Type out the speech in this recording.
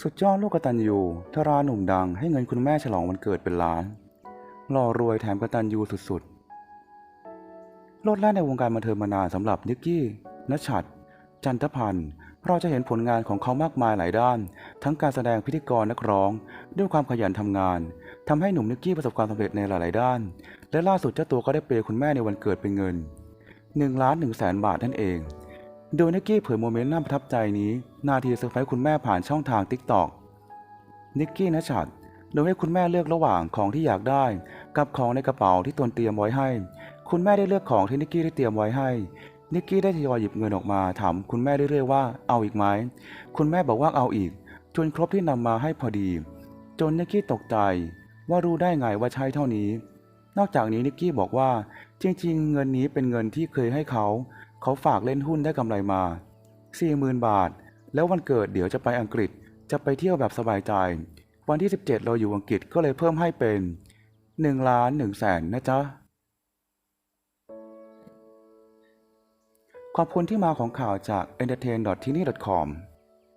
สุดยอดลูกกตัญญูทาราหนุ่มดังให้เงินคุณแม่ฉลองวันเกิดเป็นล้าน หล่อรวยแถมกตัญญูสุดๆ โลดแล่นในวงการบันเทิงมานานสำหรับนิกกี้นชัด จันทพันธ์ เราจะเห็นผลงานของเขามากมายหลายด้าน ทั้งการแสดงพิธีกรนักร้อง ด้วยความขยันทำงานทำให้หนุ่มนิกกี้ประสบความสำเร็จในหลาย ๆ ด้าน และล่าสุดเจ้าตัวก็ได้เปย์คุณแม่ในวันเกิดเป็นเงิน1ล้าน1แสนบาทนั่นเอง โดยนิกกี้เผยโมเมนต์น่าประทับใจนี้นาทีเซอร์ไพรส์คุณแม่ผ่านช่องทาง TikTok นิกกี้นะชัดโดยให้คุณแม่เลือกระหว่างของที่อยากได้ กับของในกระเป๋าที่ตนเตรียมไว้ให้ คุณแม่ได้เลือกของที่นิกกี้ได้เตรียมไว้ให้นิกกี้ได้ทยอยหยิบเงินออกมาถามคุณแม่เรื่อยๆว่าเอาอีกไหมคุณแม่บอกว่าเอาอีก จนครบที่นำมาให้พอดี จนนิกกี้ตกใจ ว่ารู้ได้ไงว่าใช้เท่านี้ นอกจากนี้นิกกี้บอกว่า จริง ๆ เงินนี้เป็นเงินที่เคยให้เขา เขาฝากเล่นหุ้นได้กำไรมา 40,000 บาท แล้ววันเกิดเดี๋ยวจะไปอังกฤษ จะไปเที่ยวแบบสบายใจ วันที่ 17 เราอยู่อังกฤษก็เลยเพิ่มให้เป็น1ล้าน1แสนนะจ๊ะ ขอบคุณที่มาของข่าวจาก entertain.tini.com